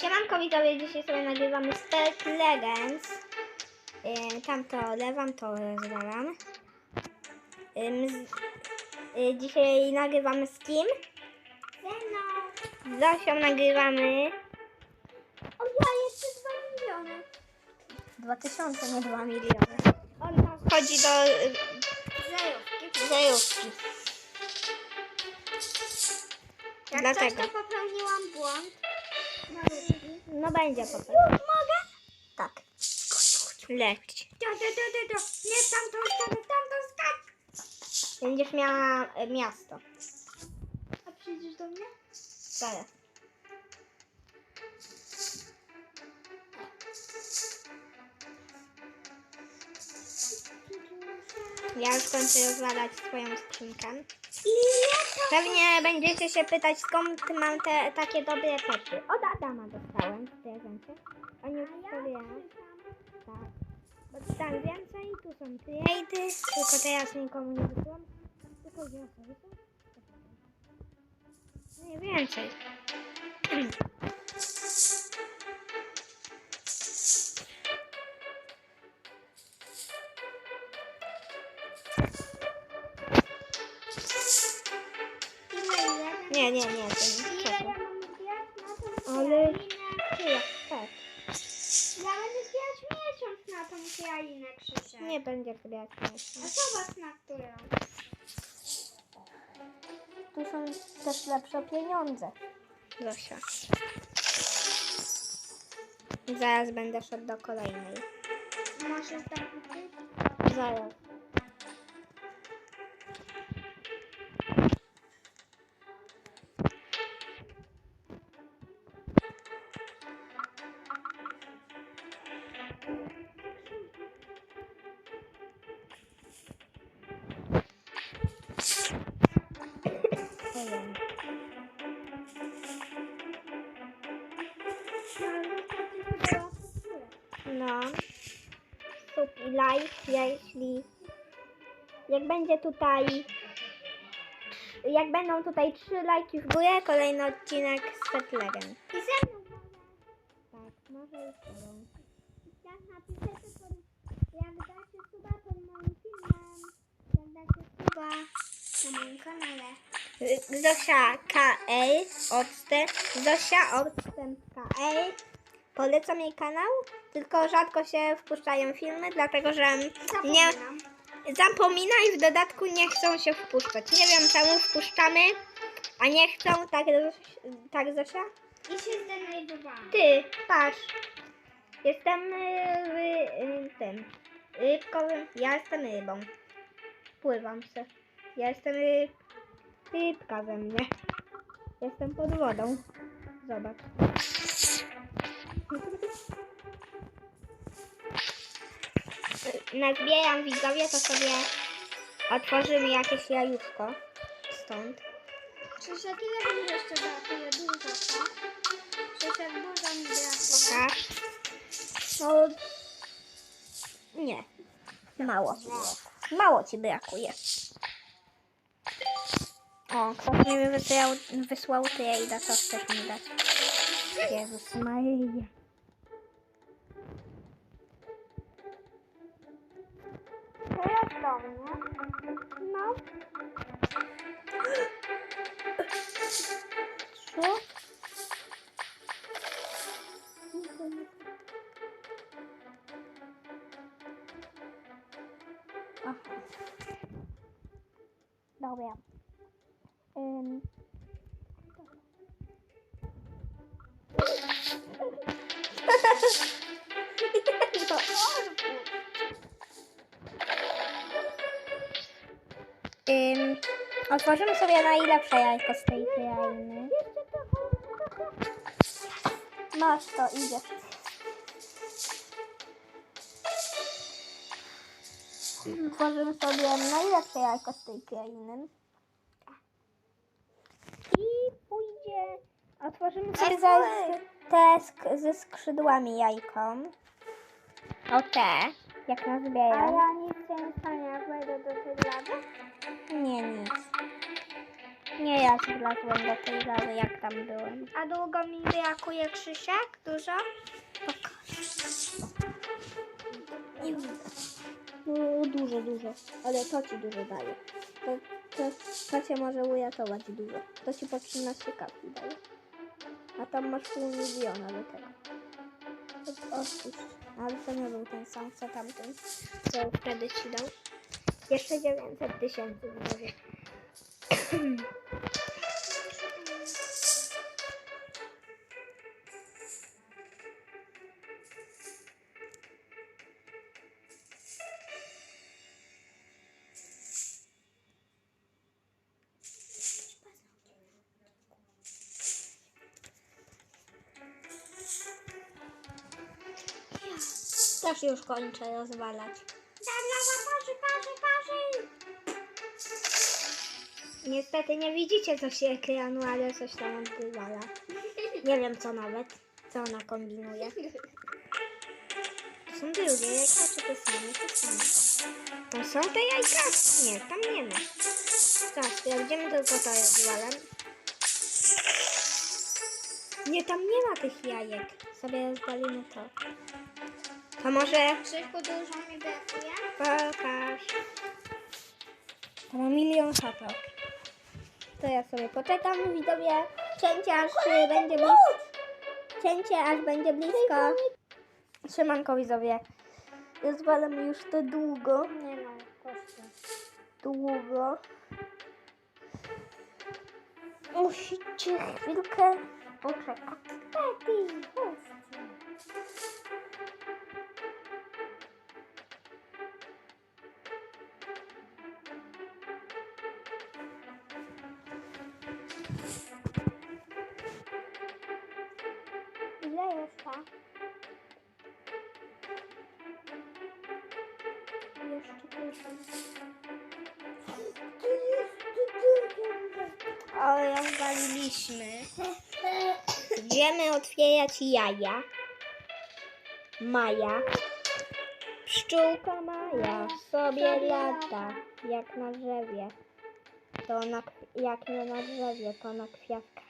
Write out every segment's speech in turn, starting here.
Siemanko widzowie, dzisiaj sobie nagrywamy Spec Legends. Yy, tam to lewam, to rozwalam. Ym, z, yy, dzisiaj nagrywamy z kim? Z Zosią nagrywamy. O ja jeszcze 2 miliony. 2000, nie 2 miliony. On tam wchodzi do yy, Zajówki. zajówki. Jak Dlatego. coś to popełniłam błąd. No będzie po prostu. Mogę? Tak. Leć. To, to, to, to, to. Nie tamtą stronę, tamtą skak. Będziesz miała y, miasto. A przyjdziesz do mnie? Zaraz. Ja już kończę rozwalać swoją skrzynkę. Ile to? Pewnie będziecie się pytać, skąd mam te takie dobre pety. Od Adama dostałem w prezencie. On już sobie... Tak. Bo dostałem więcej, tu są trady, tylko teraz nikomu nie wysyłam. Tylko są. Nie więcej. Ile, ile? Nie, nie, nie, to nie. Nie będzie grać. A zobacz na którą. Tu są też lepsze pieniądze. Zosia. Zaraz będę szedł do kolejnej. Ostatni typ? Zaraz. Wiem. No. Sub i like, jeśli. Jak będzie tutaj. Jak będą tutaj trzy lajki w górę, kolejny odcinek z Set Legend. I ze mną. Tak, może i z tobą. Jak napiszecie pod, jak dacie suba pod moim filmem, jak dacie suba na moim kanale. Zosia KL Odstęp. Zosia Odstęp KL. Polecam jej kanał, tylko rzadko się wpuszczają filmy, dlatego że nie zapomina i w dodatku nie chcą się wpuszczać. Nie wiem czemu wpuszczamy, a nie chcą, tak, tak Zosia? I się zdenerwowałam. Ty, patrz. Jestem y, y, tym rybkowym. Ja jestem rybą. Pływam se. Ja jestem ryb, rybka ze mnie. Jestem pod wodą. Zobacz. Nazbieram widzowie, to sobie otworzymy jakieś jajówko stąd. Krzysiek, ile mi jeszcze brakuje? Dużo, co? Krzysiek, dużo mi brakuje. Tak. No. Nie. Mało. Mało ci brakuje. O, ktoś mi wysłał, wysłał trade'a, co chcesz mi dać? Jezus Maria. To jest do mnie. No. Co? Dobra. Otworzymy sobie najlepsze jajko z tej krainy. Masz to, idzie. Otworzymy sobie najlepsze jajko z tej krainy. I pójdzie... Otworzymy sobie za, te sk- ze skrzydłami jajko. O te, jak A nazbieram. ja nic się nie stanie, jak wejdę do tej lawy? Nie, nic. Nie, ja zlazłem do tej lawy, jak tam byłem. A długo mi brakuje Krzysiek? Dużo? Nie widać. No, dużo, dużo. Ale to ci dużo daje. To, to, to cię może uratować dużo. To ci po 13 kapli daje. A tam masz pół miliona do tego. Od- Odpuść. Ale to nie był ten sam, co tamten, co wtedy ci dał. Jeszcze 900 tysięcy widzowie. Też już kończę rozwalać. Parzy, parzy, parzy. Niestety nie widzicie co się ekranu, ale coś tam odwala. Nie wiem co nawet, co ona kombinuje. To są drugie jajka, czy te same? Same. Tam są te jajka? Nie, tam nie ma. Tak, sprawdzimy tylko to rozwalam. Nie, tam nie ma tych jajek. Sobie rozwalimy to. To może Krzyśku, dużo mi brakuje. Pokaż. To ma milion hapak. To ja sobie poczekam, widzowie. Cięcie aż y, będzie blisko. Cięcie aż będzie blisko. Szymanko, widzowie. Rozwalam już to długo. Nie no, kościół. Długo. Musicie chwilkę poczekać. Rozwaliliśmy. Idziemy otwierać jaja. Maja. Pszczółka Maja sobie lata jak na drzewie. To na, jak nie na drzewie, to na kwiatkach.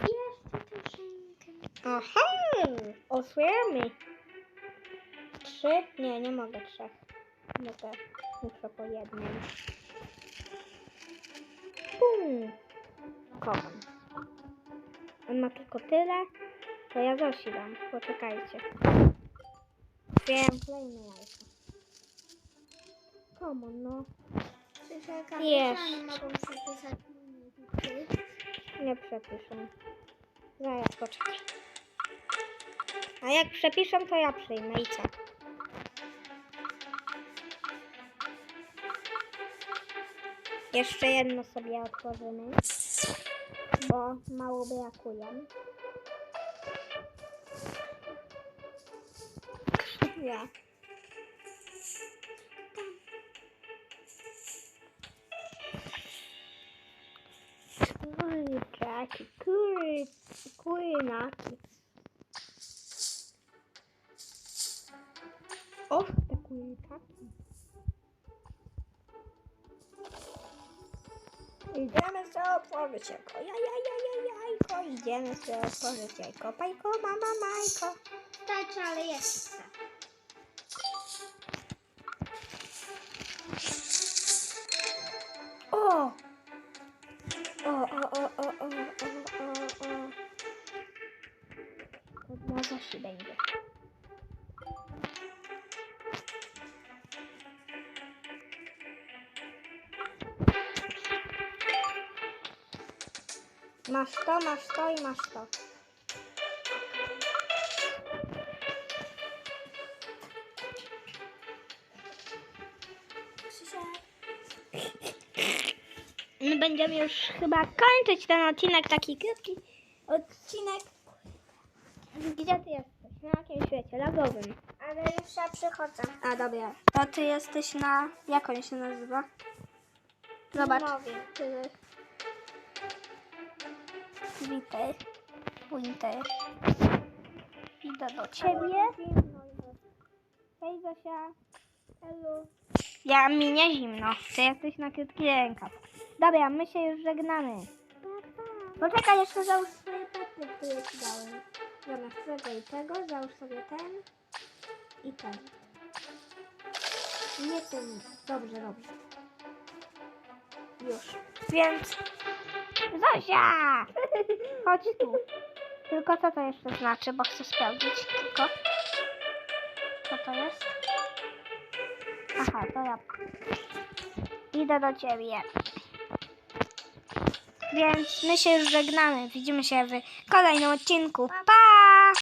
Jeszcze troszeczkę. Aha! Otwieramy. Trzy? Nie, nie mogę trzech. To muszę po jednym. Pum! Kocham. On ma tylko tyle, to ja Zosi dam. Poczekajcie. Otwieram kolejne jajko. Komu, no. Proszę, nie przepiszą. Zaraz poczekaj. A jak przepiszą, to ja przyjmę i co? Jeszcze jedno sobie otworzymy, bo mało brakuje. Ja. Kurczaki, kury, kurynaki. O, te kurczaki. Idziemy sobie otworzyć jajko. Ja. Idziemy sobie otworzyć jajko. Pajko, mama, majko. Starczy, ale jeszcze. Masz to, masz to i masz to. My będziemy już chyba kończyć ten odcinek, taki krótki odcinek. Gdzie ty jesteś? Na jakim świecie? Lagowym. Ale już ja przychodzę. A dobra. To ty jesteś na... Jak on się nazywa? Zobacz. Witaj. Winter. Idę do ciebie. Hej Zosia. Hello. Ja mi nie zimno. Ty jesteś na krótki rękaw. Dobra, my się już żegnamy. Poczekaj, jeszcze załóż swoje pety, które ci dałem. Zamiast tego i tego, załóż sobie ten i ten. Nie ten. Dobrze, dobrze. Już. Więc... Zosia! Chodź tu. Tylko co to jeszcze znaczy, bo chcę sprawdzić tylko. Co to jest? Aha, to ja. Idę do ciebie. Więc my się już żegnamy. Widzimy się w kolejnym odcinku. Pa!